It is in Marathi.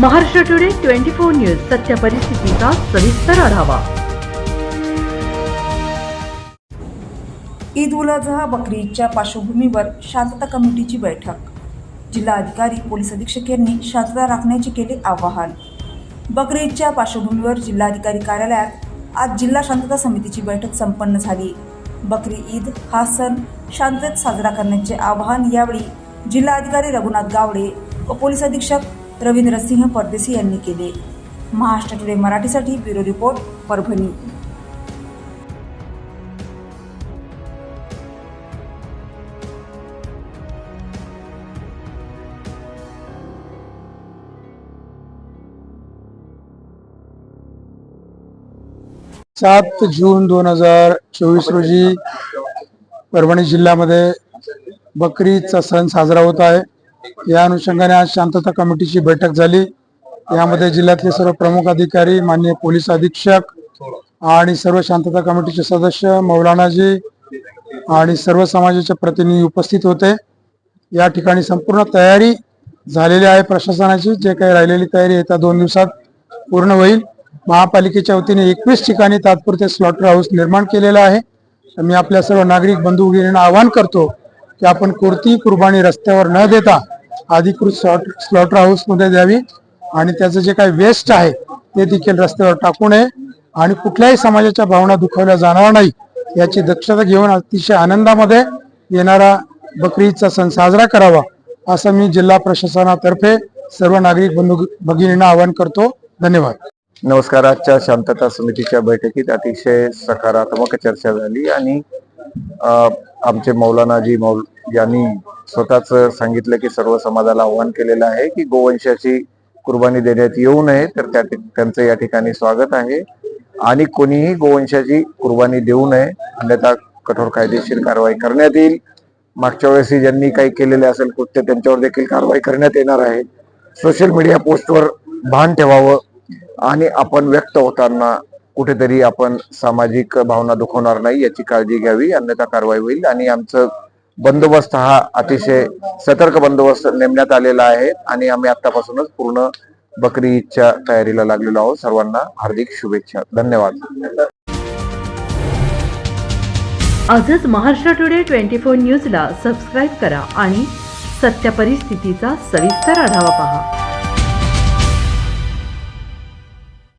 Maharashtra today twenty four news सत्य परिस्थितीचा सविस्तर आढावा. ईद उल अजहा बकरी ईदच्या पार्श्वभूमीवर शांतता कमिटीची बैठक. जिल्हाधिकारी पोलीस अधीक्षक यांनी शांतता राखण्याचे केले आवाहन. बकरी ईदच्या पार्श्वभूमीवर जिल्हाधिकारी कार्यालयात आज जिल्हा शांतता समितीची बैठक संपन्न झाली. बकरी ईद हा सण शांततेत साजरा करण्याचे आवाहन यावेळी जिल्हाधिकारी रघुनाथ गावडे व पोलीस अधीक्षक रवींद्र सिंह परदेशी यांनी केले. महाराष्ट्र टुडे मराठीसाठी ब्युरो रिपोर्ट परभणी. सात जून दोन हजार चोवीस रोजी परभणी जिल्ह्यामध्ये बकरीचा सण साजरा होत आहे. या अनुषंगाने आज शांतता कमिटीची बैठक झाली. यामध्ये जिल्ह्यातले सर्व प्रमुख अधिकारी माननीय पोलीस अधीक्षक आणि सर्व शांतता कमिटीचे सदस्य मौलानाजी आणि सर्व समाजाचे प्रतिनिधी उपस्थित होते. या ठिकाणी संपूर्ण तयारी झालेली आहे प्रशासनाची. जे काही राहिलेली तयारी येत्या दोन दिवसात पूर्ण होईल. महापालिकेच्या वतीने एकवीस ठिकाणी तात्पुरते स्लॉटर हाऊस निर्माण केलेलं आहे. मी आपल्या सर्व नागरिक बंधू भगिनींना आवाहन करतो की आपण कोणतीही कुर्बानी रस्त्यावर न देता अधिकृत स्लॉट स्लॉटर हाऊसमध्ये द्यावी आणि त्याचं जे काही वेस्ट आहे ते देखील रस्त्यावर टाकू नये आणि कुठल्याही समाजाच्या भावना दुखावल्या जाणार नाही याची दक्षता घेऊन अतिशय आनंदामध्ये येणारा बकरीदचा सण साजरा करावा असं मी जिल्हा प्रशासनातर्फे सर्व नागरिक बंधू भगिनींना आवाहन करतो. धन्यवाद. नमस्कार आजच्या शांतता समितीच्या बैठकीत अतिशय सकारात्मक चर्चा झाली आणि आमचे मौलानाजी मौल यांनी स्वतःच सांगितलं की सर्व समाजाला आव्हान केलेलं आहे की गोवंशाची कुर्बानी देण्यात येऊ नये तर त्या त्यांचं या ठिकाणी स्वागत आहे. आणि कोणीही गोवंशाची कुर्बानी देऊ नये अन्यथा कठोर कायदेशीर कारवाई करण्यात येईल. मागच्या वेळेस ज्यांनी काही केलेले असेल कृत्य त्यांच्यावर देखील कारवाई करण्यात येणार आहे. सोशल मीडिया पोस्टवर भान ठेवावं आणि आपण व्यक्त होताना कुठेतरी आपण सामाजिक भावना दुखवणार नाही याची काळजी घ्यावी अन्यथा कारवाई होईल. आणि आमचं बंदोबस्त हा अतिशय सतर्क बंदोबस्त नेमण्यात आलेला आहे आणि आम्ही आतापासूनच पूर्ण बकरी ईदच्या तयारीला लागलेलो आहोत. सर्वांना हार्दिक शुभेच्छा. धन्यवाद. आजच महाराष्ट्र टुडे ट्वेंटी फोर न्यूजला सबस्क्राईब करा आणि सत्य परिस्थितीचा सविस्तर आढावा पहा.